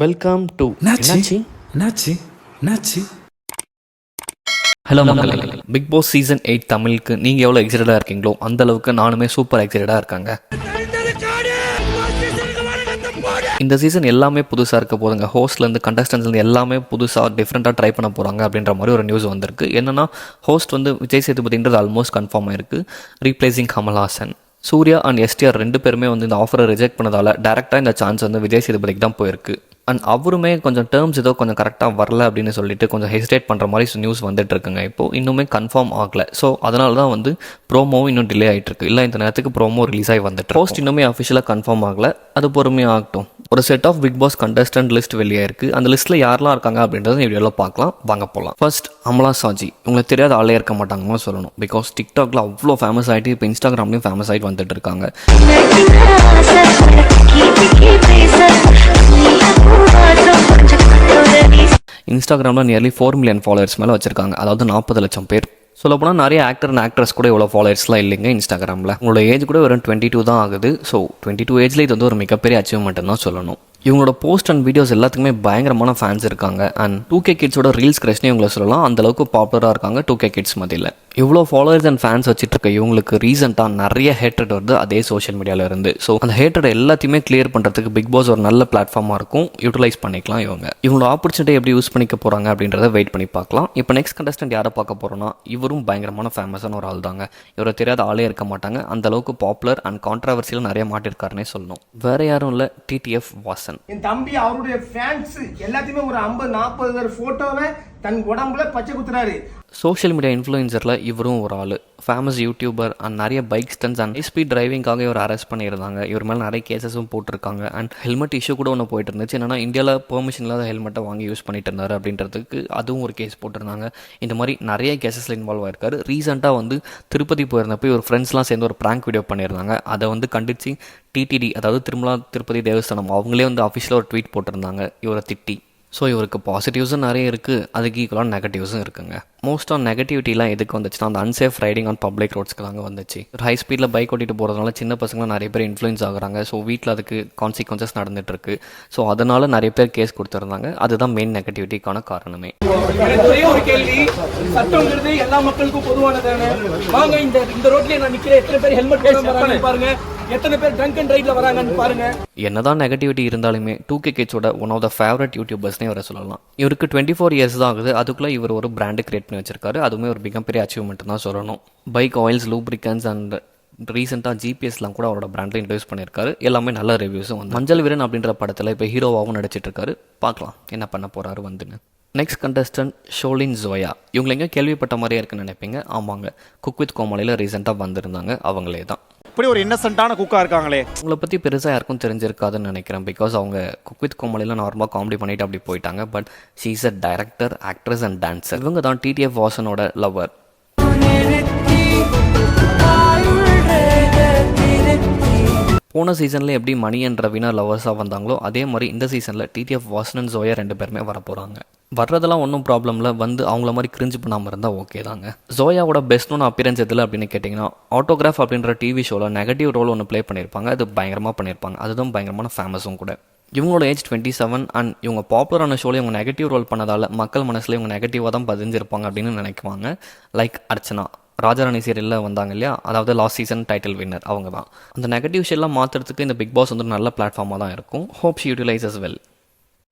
Welcome to hello மக்களே. Bigg Boss season eight தமிழுக்கு நீங்கள் எவ்வளோ எக்ஸைட்டடாக இருக்கீங்களோ அந்த அளவுக்கு நானுமே சூப்பர் எக்ஸைட்டடாக இருக்காங்க. இந்த சீசன் எல்லாமே புதுசாக இருக்க போதுங்க. ஹோஸ்ட்லேருந்து கண்டஸ்டன்ஸ்லேருந்து எல்லாமே புதுசாக டிஃப்ரெண்ட்டாக ட்ரை பண்ண போகிறாங்க அப்படின்ற மாதிரி ஒரு நியூஸ் வந்திருக்கு. என்னன்னா ஹோஸ்ட் வந்து விஜய் சேதுபதின்றது ஆல்மோஸ்ட் கன்ஃபார்ம் ஆயிருக்கு. Replacing Kamal Haasan Suriya and STR ரெண்டு பேருமே வந்து இந்த ஆஃபரை ரிஜெக்ட் பண்ணதால டேரெக்டாக இந்த சான்ஸ் வந்து விஜய் சேதுபதிக்கு தான் போயிருக்கு. அண்ட் அவருமே கொஞ்சம் டேர்ம்ஸ் ஏதோ கொஞ்சம் கரெக்டாக வரல அப்படின்னு சொல்லிட்டு கொஞ்சம் ஹெசிடேட் பண்ணுற மாதிரி நியூஸ் வந்துட்டு இருக்குங்க இப்போது இன்னுமே கன்ஃபார்ம் ஆகல. ஸோ அதனால தான் வந்து ப்ரோமோவும் இன்னும் டிலே ஆகிட்டு இருக்கு இல்லை இந்த நேரத்துக்கு ப்ரோமோ ரிலீஸ் ஆகி வந்துட்டு போஸ்ட் இன்னுமே அஃபிஷியலாக கன்ஃபார்ம் ஆகல. அது பொறுமையாக ஆகட்டும். ஒரு set of Bigg Boss contestant list வெளியே இருக்கு. அந்த லிஸ்ட்டில் யாரெல்லாம் இருக்காங்க அப்படின்றத வீடியோவில் பார்க்கலாம். வாங்க போகலாம் ஃபர்ஸ்ட் அமலா சாஜி. உங்களுக்கு தெரியாத ஆளே இருக்க மாட்டாங்கன்னு சொல்லணும். பிகாஸ் டிக்டாக்ல அவ்வளோ ஃபேமஸ் ஆகிட்டு இப்போ இன்ஸ்டாகிராம்லேயும் ஃபேமஸ் ஆகிட்டு வந்துட்டு இருக்காங்க. இன்ஸ்டாகிராமில் நியர்லி ஃபோர் மில்லியன் ஃபாலோவர்ஸ் மேலே வச்சிருக்காங்க. அதாவது நாற்பது லட்சம் பேர். சொல்லப்போனால் நிறைய ஆக்டர் அண்ட் ஆக்ட்ரஸ் கூட இவ்வளோ ஃபாலோயர்ஸ்லாம் இல்லைங்க இன்ஸ்டாகிராமில் உங்களோட ஏஜ் கூட வெறும் டுவெண்ட்டி டூ தான் ஆகுது. ஸோ டுவெண்ட்டி டூ ஏஜ்ல இது வந்து ஒரு மிகப்பெரிய அச்சீவ்மெண்ட் தான் சொல்லணும். இவங்களோட போஸ்ட் அண்ட் வீடியோஸ் எல்லாத்துக்குமே பயங்கரமான ஃபேன்ஸ் இருக்காங்க. அண்ட் டூ கே கிட்ஸோட ரீல்ஸ் கிரஷ்னே இவங்களை சொல்லலாம். அந்த அளவுக்கு பாப்புலராக இருக்காங்க டூ கே கிட்ஸ் மத்தியில். இவ்வளோ ஃபாலோவர்ஸ் அண்ட் ஃபேன்ஸ் வச்சுட்டு இருக்க இவங்களுக்கு ரீசெண்டாக நிறைய ஹேட்ரட் வருது அதே சோஷியல் மீடியாவில் இருந்து. ஸோ அந்த ஹேட்ரட் எல்லாத்தையுமே கிளியர் பண்ணுறதுக்கு பிக் பாஸ் ஒரு நல்ல பிளாட்ஃபார்மாக இருக்கும். யூட்டிலைஸ் பண்ணிக்கலாம் இவங்க. இவங்களோட ஆப்பர்ச்சுனிட்டி எப்படி யூஸ் பண்ணிக்க போகிறாங்க அப்படின்றத வெயிட் பண்ணி பார்க்கலாம். இப்போ நெக்ஸ்ட் கண்டஸ்டன்ட் யாரை பார்க்க போகிறோம்னா இவரும் பயங்கரமான ஃபேமஸான ஒரு ஆள் தாங்க இவரை தெரியாத ஆளே இருக்க மாட்டாங்க. அந்த அளவுக்கு பாப்புலர் அண்ட் கான்ட்ரவர்சியில் நிறைய மாட்டிருக்காருன்னே சொல்லணும். வேற யாரும் இல்லை டிடிஎஃப் வாசன். என் தம்பி அவருடைய ஃபேன்ஸ் எல்லாத்தையுமே ஒரு ஐம்பது நாற்பது பேர் தன் உடம்புல பச்சை குத்துறாரு. சோஷியல் மீடியா இன்ஃப்ளூயன்சரில் இவரும் ஒரு ஆள். ஃபேமஸ் யூடியூபர் அண்ட் நிறைய பைக் ஸ்டன்ஸ் அண்ட் ஸ்பீட் டிரைவிங்காக இவர் அரெஸ்ட் பண்ணியிருந்தாங்க. இவர் மேலே நிறைய கேசஸும் போட்டிருக்காங்க. அண்ட் ஹெல்மெட் இஷ்யூ கூட ஒன்று போயிட்டு இருந்துச்சு. என்னன்னா இந்தியாவில் பெர்மிஷன் இல்லாத ஹெல்மெட்டை வாங்கி யூஸ் பண்ணிட்டு இருந்தார் அப்படின்றதுக்கு அதுவும் ஒரு கேஸ் போட்டிருந்தாங்க. இந்த மாதிரி நிறைய கேசஸில் இன்வால்வ் ஆயிருக்காரு. ரீசெண்டாக வந்து திருப்பதி போயிருந்தப்போ இவர் ஃப்ரெண்ட்ஸ்லாம் சேர்ந்து ஒரு ப்ராங்க் வீடியோ பண்ணியிருந்தாங்க. அதை வந்து கண்டித்து டிடிடி அதாவது திருமலா திருப்பதி தேவஸ்தானம் அவங்களே வந்து அஃபிஷியலாக ஒரு ட்வீட் போட்டிருந்தாங்க. இவரை திட்டி. ஸோ இவருக்கு பாசிட்டிவ்ஸும் நிறைய இருக்குது அதுக்கு ஈக்குவலாக நெகட்டிவ்ஸும் இருக்குங்க. மோஸ்ட் ஆன் நெகட்டிவிட்டிலாம் எதுக்கு வந்துச்சுன்னா அந்த அன்சேஃப் ரைடிங் ஆன் பப்ளிக் ரோட்ஸ்க்கு தாங்க வந்துச்சு. ஒரு ஹை ஸ்பீடில் பைக் ஓட்டிட்டு போகிறதுனால சின்ன பசங்களாம் நிறைய பேர் இன்ஃப்ளூயன்ஸ் ஆகுறாங்க. ஸோ வீட்டில் அதுக்கு கான்சிக்வன்சஸ் நடந்துட்டு இருக்கு. ஸோ அதனால நிறைய பேர் கேஸ் கொடுத்துருந்தாங்க. அதுதான் மெயின் நெகட்டிவிட்டிக்கான காரணமே. ஒரே ஒரு கேள்வி. சட்டம்ங்கிறது எல்லா மக்களுக்கும் பொதுவானதானே? வாங்க இந்த இந்த ரோட்லயே நான் நிக்கிறேன். எத்தனை பேர் ஹெல்மெட் பாருங்க. எத்தனை பேர் ட்ரங்க் அண்ட் ரைட்ல வராங்கன்னு பாருங்க. என்னதான் நெகட்டிவிட்டி இருந்தாலுமே டூ கே கிட்ஸோட ஒன் ஆஃப் த ஃபேவரட் யூடியூபர்ஸ்னே வர சொல்லலாம். இவருக்கு டுவெண்ட்டி ஃபோர் இயர்ஸ் தான் ஆகுது. அதுக்குள்ளே இவர் ஒரு பிராண்டு கிரியேட் பண்ணி வச்சிருக்காரு. அதுவுமே ஒரு மிகப்பெரிய அச்சீவ்மெண்ட் தான் சொல்லணும். பைக் ஆயில்ஸ் லூப்ரிகன்ஸ் அண்ட் ரீசெண்டாக ஜிபிஎஸ்லாம் கூட அவரோட பிராண்டில் இன்ட்ரடியூஸ் பண்ணியிருக்காரு. எல்லாமே நல்ல ரிவ்யூஸும் வந்து. மஞ்சள் வீரன் அப்படின்ற படத்தில் இப்போ ஹீரோவாகவும் நடிச்சிட்டு இருக்காரு பார்க்கலாம் என்ன பண்ண போகிறாரு வந்துன்னு. நெக்ஸ்ட் கண்டஸ்டன்ட் ஷோலின் ஜோயா இவங்களை எங்கே கேள்விப்பட்ட மாதிரியே இருக்குன்னு நினைப்பீங்க. ஆமாங்க. குக் வித் கோமாளியில் ரீசெண்டாக வந்திருந்தாங்க. அவங்களே தான். இப்படி ஒரு இன்னசென்ட்டான குக்காக இருக்காங்களே. உங்களை பற்றி பெருசாக யாருக்கும் தெரிஞ்சிருக்காதுன்னு நினைக்கிறேன் பிகாஸ் அவங்க குக் வித் கோமாளியில் நார்மலாக காமெடி பண்ணிட்டு அப்படி போயிட்டாங்க. But she's a director actress and dancer இவங்க தான் டிடிஎஃப் வாசனோட லவர் போன சீசனில் எப்படி மணி அண்ட் ரவீனா லவர்ஸாக வந்தாங்களோ அதே மாதிரி இந்த சீசனில் டிடிஎஃப் வாசன் ஜோயா ரெண்டு பேருமே வர போகிறாங்க வர்றதெல்லாம் ஒன்றும் ப்ராப்ளம் இல்லை. வந்து அவங்கள மாதிரி கிரிஞ்சு பண்ணாமல் இருந்தால் ஓகே தாங்க. ஜோயாவோட பெஸ்ட்னு அப்பியரன்ஸ் எதில் அப்படின்னு கேட்டிங்கன்னா ஆட்டோகிராஃப் அப்படின்ற டிவி ஷோவில் நெகட்டிவ் ரோல் ஒன்று ப்ளே பண்ணியிருப்பாங்க அது பயங்கரமாக பண்ணியிருப்பாங்க அதுதான் பயங்கரமான ஃபேமஸும் கூட. இவங்களோட ஏஜ் டுவெண்ட்டி செவன் அண்ட் இவங்க பாப்புலரான ஷோவில் இவங்க நெகட்டிவ் ரோல் பண்ணதால் மக்கள் மனசில் இவங்க நெகட்டிவாக தான் பதிஞ்சிருப்பாங்க அப்படின்னு நினைக்குவாங்க. லைக் அர்ச்சனா. ராஜாராணி சீரியலில் வந்தாங்க இல்லையா? அதாவது லாஸ்ட் சீசன் டைட்டில் வின்னர் அவங்க தான். அந்த நெகட்டிவ் ஷெல்லாம் மாற்றுறதுக்கு இந்த பிக் பாஸ் வந்து நல்ல பிளாட்ஃபார்மாக தான் இருக்கும். Hope she utilises well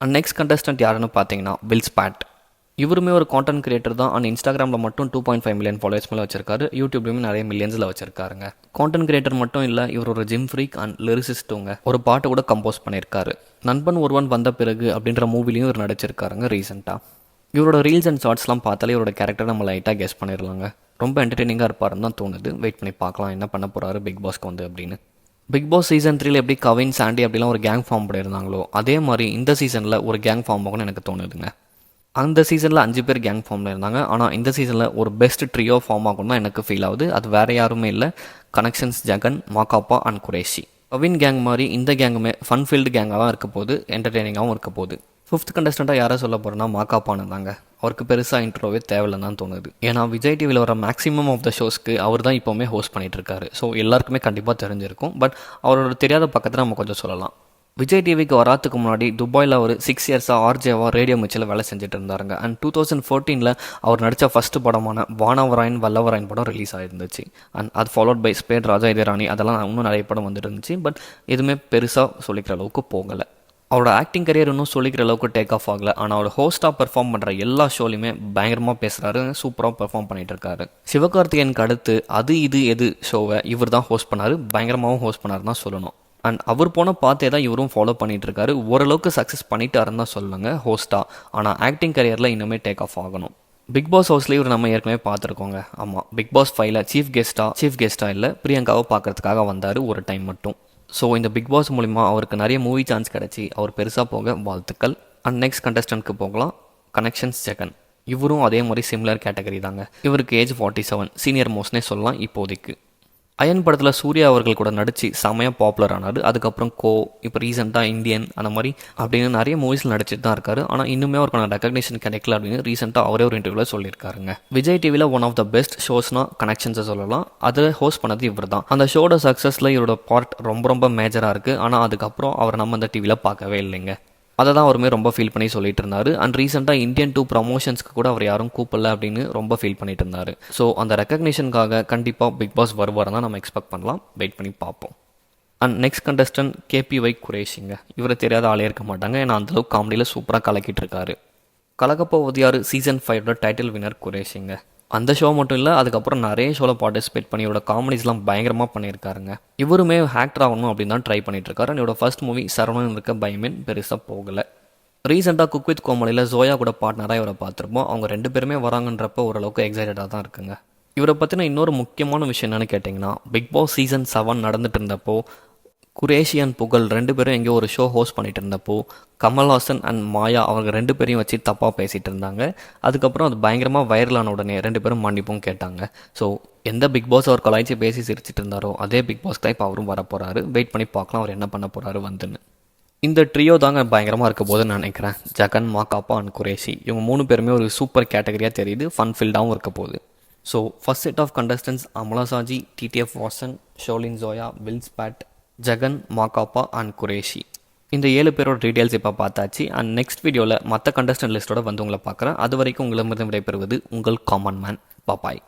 and next contestant யாருன்னு பார்த்தீங்கன்னா பில் பேட் இவருமே ஒரு கான்டென்ட் கிரியேட்டர் தான். அண்ட் இன்ஸ்டாகிராமில் மட்டும் two point five million followers மேலே வச்சிருக்காரு. யூடியூப்லையுமே நிறைய மில்லியன்ஸில் வச்சிருக்காருங்க. கான்டென்ட் கிரியேட்டர் மட்டும் இல்லை இவர் ஒரு ஜிம் ஃப்ரீக் அண்ட் லிரிசிஸ்ட்டுங்க ஒரு பாட்டு கூட கம்போஸ் பண்ணியிருக்காரு. நண்பன் ஒருவன் வந்த பிறகு அப்படின்ற மூவிலையும் இவர் நடிச்சிருக்காருங்க ரீசெண்டாக இவரோட ரீல்ஸ் அண்ட் ஷார்ட்ஸ்லாம் பார்த்தாலே இவரோட கேரக்டர் நம்ம லைட்டாக கெஸ் பண்ணிடலாங்க ரொம்ப என்டர்டெய்னிங்காக இருப்பாருன்னு தான் தோணுது. வெயிட் பண்ணி பார்க்கலாம். என்ன பண்ண போகிறாரு பிக் பாஸ்க்கு வந்து அப்படின்னு. பிக் பாஸ் சீசன் த்ரீல எப்படி கவின் சாண்டி அப்படிலாம் ஒரு கேங் ஃபார்ம் பண்ணியிருந்தாங்களோ அதே மாதிரி இந்த சீசனில் ஒரு கேங் ஃபார்ம் ஆகும்னு எனக்கு தோணுதுங்க. அந்த சீசனில் அஞ்சு பேர் கேங் ஃபார்மில் இருந்தாங்க. ஆனால் இந்த சீசனில் ஒரு பெஸ்ட் ட்ரியோ ஃபார்ம் ஆகும் தான் எனக்கு ஃபீல் ஆகுது. அது வேறு யாருமே இல்லை. Connections Jagan Makapa and Qureshi Kavin gang மாதிரி இந்த கேங்குமே ஃபன் ஃபீல்டு கேங்காக தான் இருக்க போகுது. என்டர்டெய்னிங்காகவும் இருக்க போகுது. ஃபிஃப்த் கண்டஸ்டண்ட்டாக யாரை சொல்ல போகிறேன்னா மாக்காப்பான்னு தாங்க. அவருக்கு பெருசாக இன்ட்ரோவே தேவையில்லைன்னு தான் தோணுது. ஏன்னா விஜய் டிவியில் வர மேக்ஸிமம் ஆஃப் த ஷோஸ்க்கு அவர் தான் இப்போவுமே ஹோஸ்ட் பண்ணிகிட்ருக்காரு ஸோ எல்லாருக்குமே கண்டிப்பாக தெரிஞ்சிருக்கும். பட் அவரோட தெரியாத பக்கத்தில் நம்ம கொஞ்சம் சொல்லலாம். விஜய் டிவிக்கு வராதுக்கு முன்னாடி துபாயில் ஒரு சிக்ஸ் இயர்ஸாக ஆர்ஜேவா ரேடியோ மிச்சில் வேலை செஞ்சுட்டு இருந்தாருங்க அண்ட் டூ தௌசண்ட் ஃபோர்டீனில் அவர் நடித்த ஃபஸ்ட்டு படமான வானவராயன் வல்லவராயன் படம் ரிலீஸ் ஆகிருந்துச்சு அண்ட் அது followed by spade Raja Idharani அதெல்லாம் இன்னும் நிறைய படம் வந்துட்டு இருந்துச்சு. பட் எதுவுமே பெருசாக சொல்லிக்கிற அளவுக்கு போகலை. அவரோட ஆக்டிங் கரியர் இன்னும் சொல்லிக்கிற அளவுக்கு டேக் ஆஃப் ஆகல. ஆனால் அவர் ஹோஸ்ட்டாக பெர்ஃபார்ம் பண்ணுற எல்லா ஷோலையுமே பயங்கரமாக பேசுகிறாரு சூப்பராக பெர்ஃபார்ம் பண்ணிட்டு இருக்காரு. சிவகார்த்திகேயனுக்கு அடுத்து அது இது எது ஷோவை இவர் தான் ஹோஸ்ட் பண்ணார் பயங்கரமாகவும் ஹோஸ்ட் பண்ணார் தான் சொல்லணும். அண்ட் அவர் போன பார்த்தே தான் இவரும் ஃபாலோ பண்ணிட்டு இருக்காரு. ஓரளவுக்கு சக்ஸஸ் பண்ணிட்டாருன்னு தான் சொல்லுங்க ஹோஸ்ட்டாக ஆனால் ஆக்டிங் கரியரில் இன்னுமே டேக் ஆஃப் ஆகணும். பிக் பாஸ் ஹவுஸ்லேயே இவர் நம்ம ஏற்கனவே பார்த்துருக்கோங்க. ஆமாம் பிக் பாஸ் ஃபைவ்ல சீஃப் கெஸ்ட்டாக சீஃப் கெஸ்ட்டாக இல்லை பிரியங்காவை பார்க்கறதுக்காக வந்தார் ஒரு டைம் மட்டும். ஸோ இந்த பிக் பாஸ் மூலிமா அவருக்கு நிறைய மூவி சான்ஸ் கிடச்சி. அவர் பெருசாக போக வாழ்த்துக்கள். அண்ட் நெக்ஸ்ட் கண்டஸ்டன்ட்க்கு போகலாம். கனெக்ஷன்ஸ் செகண்ட் இவரும் அதே மாதிரி சிம்லர் கேட்டகரி தாங்க. இவருக்கு ஏஜ் ஃபார்ட்டி செவன் சீனியர் மோஸ்ட்னே சொல்லலாம் இப்போதைக்கு. அயன் படத்தில் சூர்யா அவர்கள் கூட நடித்து செமையாக பாப்புலர் ஆனார். அதுக்கப்புறம் கோ இப்போ ரீசெண்டாக இந்தியன் அந்த மாதிரி அப்படின்னு நிறைய மூவிஸில் நடிச்சிட்டு தான் இருக்காரு. ஆனால் இன்னுமே அவருக்கான ரெக்கக்னேஷன் கிடைக்கல அப்படின்னு ரீசெண்டாக அவரே ஒரு இன்டர்வியூவில் சொல்லியிருக்காருங்க. விஜய் டிவியில் ஒன் ஆஃப் த பெஸ்ட் ஷோஸ்னா கனெக்ஷன்ஸை சொல்லலாம். அதை ஹோஸ்ட் பண்ணது இவர் தான் அந்த ஷோட சக்ஸஸில் இவரோட பார்ட் ரொம்ப ரொம்ப மேஜராக இருக்குது ஆனால் அதுக்கப்புறம் அவர் நம்ம அந்த டிவியில் பார்க்கவே இல்லைங்க. அதை தான் அவருமே ரொம்ப ஃபீல் பண்ணி சொல்லிட்டு இருந்தார் அண்ட் ரீசெண்டாக இந்தியன் டூ ப்ரமோஷன்ஸ்க்கு கூட அவர் யாரும் கூப்பிடல அப்படின்னு ரொம்ப ஃபீல் பண்ணிட்டு இருந்தார் ஸோ அந்த ரெக்கக்னிஷனுக்காக கண்டிப்பாக பிக் பாஸ் வருவார் தான் நம்ம எக்ஸ்பெக்ட் பண்ணலாம். வெயிட் பண்ணி பார்ப்போம். அண்ட் நெக்ஸ்ட் கண்டஸ்டன்ட் கேபிஒய் குரேஷிங்க இவரை தெரியாத ஆளே இருக்க மாட்டாங்க. ஏன்னா அந்தளவுக்கு காமெடியில் சூப்பராக கலக்கிட்டு இருக்காரு கலக்கப்போவதியார் சீசன் ஃபைவோட டைட்டில் வினர் குரேஷிங்க அந்த ஷோ மட்டும் இல்லை அதுக்கப்புறம் நிறைய ஷோவில் பார்ட்டிசிபேட் பண்ணி இவரோட காமெடிஸ்லாம் பயங்கரமாக பண்ணியிருக்காருங்க. இவருமே ஆக்டர் ஆகணும் அப்படின்னு தான் ட்ரை பண்ணிட்டு இருக்காரு இவரோட ஃபர்ஸ்ட் மூவி சரவணன் இருக்க பயமேன் பெருசாக போகலை. ரீசெண்டாக குக் வித் கோமலியில் ஜோயா கூட பார்ட்னராக இவரை பார்த்துருப்போம். அவங்க ரெண்டு பேருமே வராங்கன்றப்ப ஓரளவுக்கு எக்ஸைட்டடாக தான் இருக்குங்க. இவரை பற்றின இன்னொரு முக்கியமான விஷயம் என்னென்னு கேட்டிங்கன்னா பிக் பாஸ் சீசன் செவன் நடந்துட்டு இருந்தப்போ குரேஷியன் புகழ் ரெண்டு பேரும் எங்கேயோ ஒரு ஷோ ஹோஸ்ட் பண்ணிட்டு இருந்தப்போ கமல்ஹாசன் அண்ட் மாயா அவங்க ரெண்டு பேரையும் வச்சு தப்பாக பேசிகிட்டு இருந்தாங்க அதுக்கப்புறம் அது பயங்கரமாக வைரலான உடனே ரெண்டு பேரும் மன்னிப்பும் கேட்டாங்க. ஸோ எந்த பிக் பாஸ் அவர் கலாய்ச்சி பேசி சிரிச்சிட்டு இருந்தாரோ அதே பிக் பாஸ் தான் இப்போ அவரும் வரப்போகிறாரு வெயிட் பண்ணி பார்க்கலாம் அவர் என்ன பண்ண போகிறாரு வந்துன்னு. இந்த ட்ரியோ தாங்க பயங்கரமாக இருக்க போது நான் நினைக்கிறேன். ஜகன் மாக்காப்பா அண்ட் குரேஷி. இவங்க மூணு பேருமே ஒரு சூப்பர் கேட்டகரியாக தெரியுது. ஃபன் ஃபீல்டாகவும் இருக்க போகுது. So first set of contestants Amala Shaji TTF Vasan Shalin Zoya Wills பேட் ஜெகன் மாகாப்பா அண்ட் குரேஷி. இந்த ஏழு பேரோட டீட்டெயில்ஸ் இப்போ பார்த்தாச்சு. அண்ட் நெக்ஸ்ட் வீடியோவில் மற்ற கண்டஸ்டன்ட் லிஸ்ட்டோட வந்து உங்களை பார்க்குறேன். அது வரைக்கும் உங்களிடமிருந்து விடைபெறுவது உங்கள் காமன் மேன் பாப்பாய்